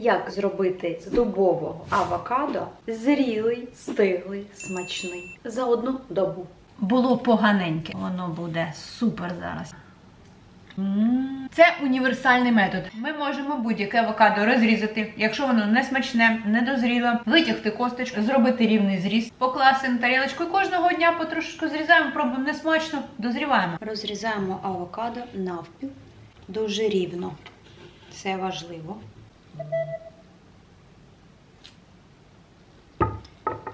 як зробити з дубового авокадо зрілий, стиглий, смачний за одну добу. Було поганеньке. Воно буде супер зараз. Це універсальний метод. Ми можемо будь-яке авокадо розрізати, якщо воно не смачне, не дозріло, витягти косточку, зробити рівний зріз, покласти на тарілочку і кожного дня потрошку зрізаємо, пробуємо не смачно, дозріваємо. Розрізаємо авокадо навпіл дуже рівно. Це важливо.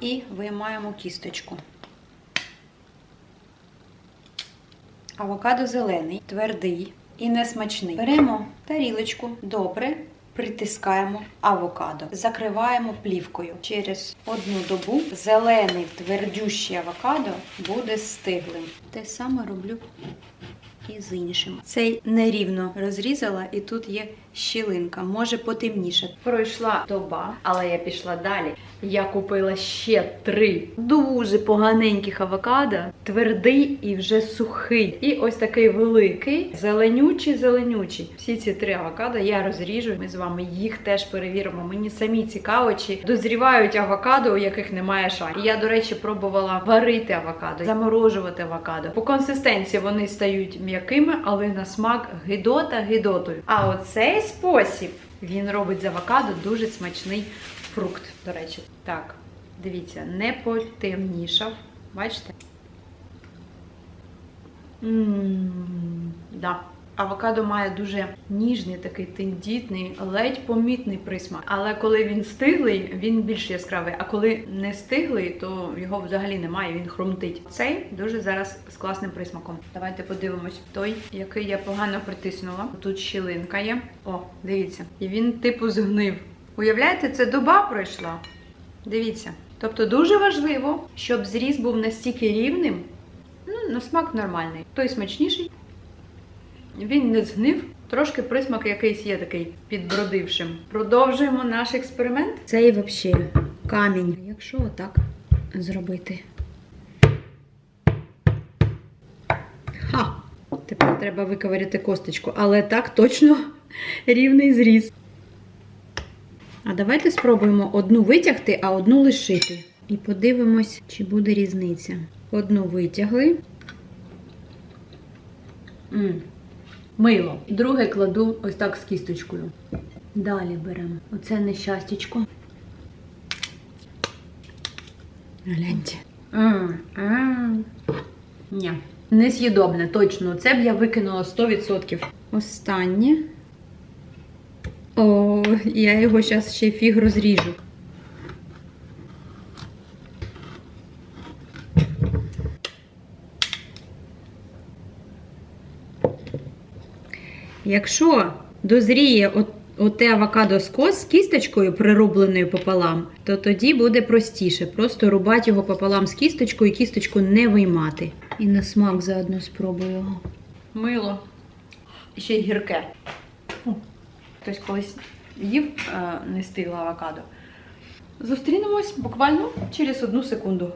І виймаємо кісточку. Авокадо зелений, твердий і несмачний. Беремо тарілочку, добре притискаємо авокадо, закриваємо плівкою. Через одну добу зелений твердющий авокадо буде стиглим. Те саме роблю і з іншим. Цей нерівно розрізала, і тут є щілинка, може потемніше. Пройшла доба, але я пішла далі. Я купила ще три дуже поганеньких авокадо, твердий і вже сухий. І ось такий великий, зеленючий, зеленючий. Всі ці три авокадо я розріжу. Ми з вами їх теж перевіримо. Мені самі цікаво, чи дозрівають авокадо, у яких немає шарів. Я, до речі, пробувала варити авокадо, заморожувати авокадо. По консистенції вони стають м'якими, але на смак гидота гидотою. А оцей спосіб він робить з авокадо дуже смачний фрукт, до речі. Так, дивіться, не потемнішав. Бачите? Ммм, да. Авокадо має дуже ніжний, такий тендітний, ледь помітний присмак. Але коли він стиглий, він більш яскравий. А коли не стиглий, то його взагалі немає, він хрумтить. Цей дуже зараз з класним присмаком. Давайте подивимось. Той, який я погано притиснула. Тут щілинка є. О, дивіться. І він типу згнив. Уявляєте, це доба пройшла. Дивіться. Тобто дуже важливо, щоб зріз був настільки рівним. Ну, на смак нормальний. Той смачніший. Він не згнив, трошки присмак якийсь є такий підбродившим. Продовжуємо наш експеримент. Це і взагалі камінь. Якщо отак зробити. Ха! Тепер треба виковиряти косточку, але так точно рівний зріз. А давайте спробуємо одну витягти, а одну лишити. І подивимось, чи буде різниця. Одну витягли. м Мило. Друге кладу ось так з кісточкою. Далі беремо оце нещастячко. Гляньте. М, м. Ні. Нес'їдобне, точно. Це б я викинула 100%. Останнє. О, я його зараз ще фіг розріжу. Якщо дозріє оте авокадо з кос з кісточкою, прирубленою пополам, то тоді буде простіше. Просто рубати його пополам з кісточкою і кісточку не виймати. І на смак заодно спробую його. Мило. Ще й гірке. Хтось колись їв е, не стигле авокадо. Зустрінемось буквально через одну секунду.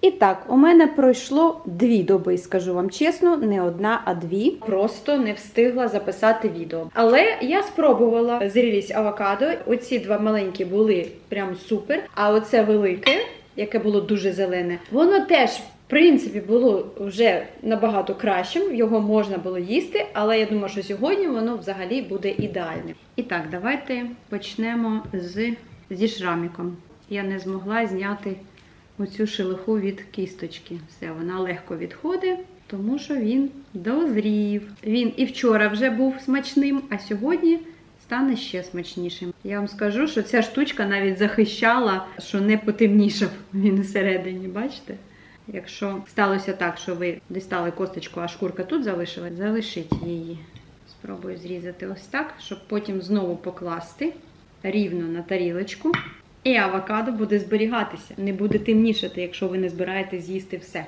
І так, у мене пройшло дві доби, скажу вам чесно, не одна, а дві. Просто не встигла записати відео. Але я спробувала зрілість авокадо. Оці два маленькі були прям супер. А оце велике, яке було дуже зелене, воно теж. В принципі, було вже набагато кращим, його можна було їсти, але я думаю, що сьогодні воно взагалі буде ідеальним. І так, давайте почнемо з, зі шраміком. Я не змогла зняти оцю шелуху від кісточки. Все, вона легко відходить, тому що він дозрів. Він і вчора вже був смачним, а сьогодні стане ще смачнішим. Я вам скажу, що ця штучка навіть захищала, що не потемнішав він всередині, бачите? Якщо сталося так, що ви дістали косточку, а шкурка тут залишилась, залишіть її. Спробую зрізати ось так, щоб потім знову покласти рівно на тарілочку. І авокадо буде зберігатися, не буде темнішати, якщо ви не збираєтесь з'їсти все.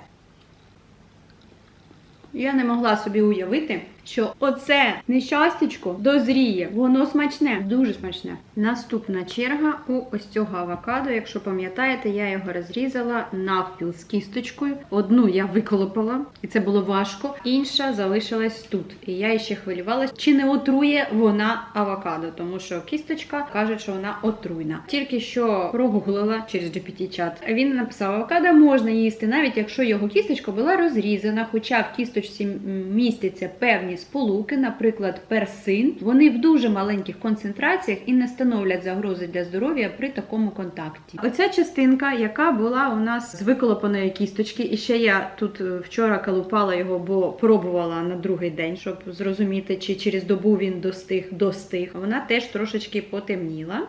Я не могла собі уявити, що оце нещастячко дозріє. Воно смачне, дуже смачне. Наступна черга у ось цього авокадо. Якщо пам'ятаєте, я його розрізала навпіл з кісточкою. Одну я виколопала, і це було важко. Інша залишилась тут. І я ще хвилювалася, чи не отрує вона авокадо, тому що кісточка каже, що вона отруйна. Тільки що прогуглила через GPT-чат. Він написав, авокадо можна їсти, навіть якщо його кісточка була розрізана, хоча в кісточці м, містяться певні сполуки, наприклад, персин. Вони в дуже маленьких концентраціях і не становлять загрози для здоров'я при такому контакті. Оця частинка, яка була у нас з виколопаної кісточки, і ще я тут е, вчора калупала його, бо пробувала на другий день, щоб зрозуміти, чи через добу він достиг, достиг. Вона теж трошечки потемніла,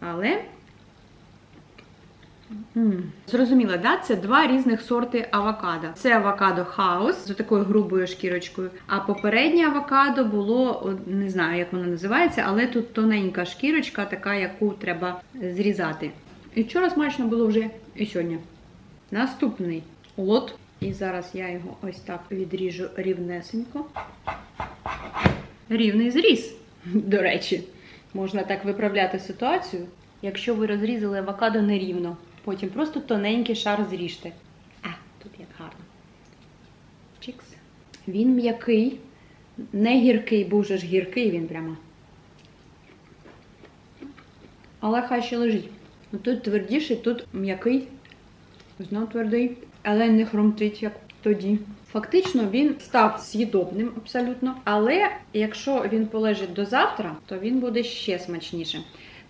але. Зрозуміла, да? Це два різних сорти авокадо. Це авокадо хаус з такою грубою шкірочкою. А попереднє авокадо було, не знаю, як воно називається, але тут тоненька шкірочка, така, яку треба зрізати. І вчора смачно було вже і сьогодні. Наступний лот. І зараз я його ось так відріжу рівнесенько. Рівний зріз, до речі. Можна так виправляти ситуацію. Якщо ви розрізали авокадо нерівно, потім просто тоненький шар зріжте. А, тут як гарно. Чікс. Він м'який, не гіркий, бо вже ж гіркий він прямо. Але хай ще лежить. Ну, Тут твердіший, тут м'який, знов твердий, але не хрумтить, як тоді. Фактично він став з'їдобним абсолютно. Але якщо він полежить до завтра, то він буде ще смачнішим.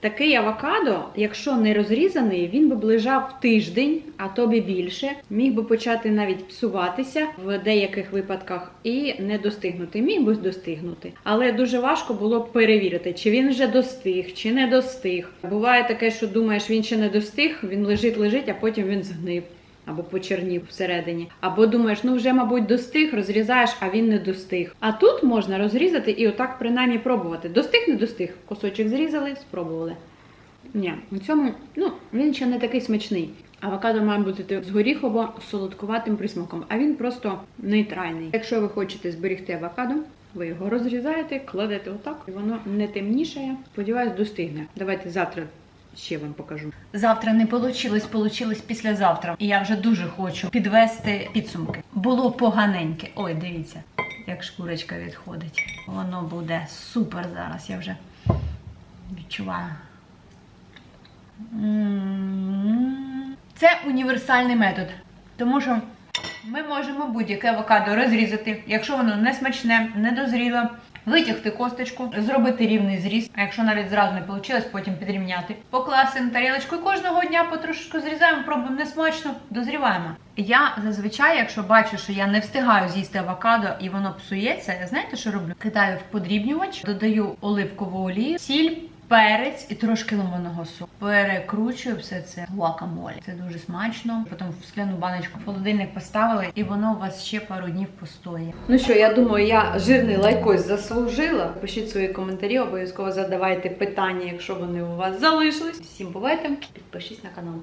Такий авокадо, якщо не розрізаний, він би лежав тиждень, а то би більше. Міг би почати навіть псуватися в деяких випадках і не достигнути. Міг би достигнути. Але дуже важко було б перевірити, чи він вже достиг, чи не достиг. Буває таке, що думаєш, він ще не достиг, він лежить, лежить, а потім він згнив. Або почернів всередині. Або думаєш, ну вже, мабуть, достиг, розрізаєш, а він не достиг. А тут можна розрізати і отак принаймні пробувати. Достиг, не достиг. Кусочок зрізали, спробували. Ні, у цьому ну, він ще не такий смачний. Авокадо має бути з горіхово-солодкуватим присмаком, а він просто нейтральний. Якщо ви хочете зберегти авокадо, ви його розрізаєте, кладете отак, і воно не темнішає. Сподіваюсь, достигне. Давайте завтра ще вам покажу. Завтра не получилось, получилось післязавтра. І я вже дуже хочу підвести підсумки. Було поганеньке. Ой, дивіться, як шкурочка відходить. Воно буде супер зараз. Я вже відчуваю. Це універсальний метод, тому що ми можемо будь-яке авокадо розрізати, якщо воно не смачне, не дозріло, витягти косточку, зробити рівний зріз, а якщо навіть зразу не вийшло, потім підрівняти, покласти на тарілочку і кожного дня потрошечку зрізаємо, пробуємо несмачно, дозріваємо. Я зазвичай, якщо бачу, що я не встигаю з'їсти авокадо і воно псується, знаєте, що роблю? Кидаю в подрібнювач, додаю оливкову олію, сіль. Перець і трошки лимонного соку. Перекручую все це гуакамолі. Це дуже смачно. Потім в скляну баночку в холодильник поставили, і воно у вас ще пару днів постоїть. Ну що, я думаю, я жирний лайкось заслужила. Пишіть свої коментарі, обов'язково задавайте питання, якщо вони у вас залишились. Всім бувайте, підпишіться на канал.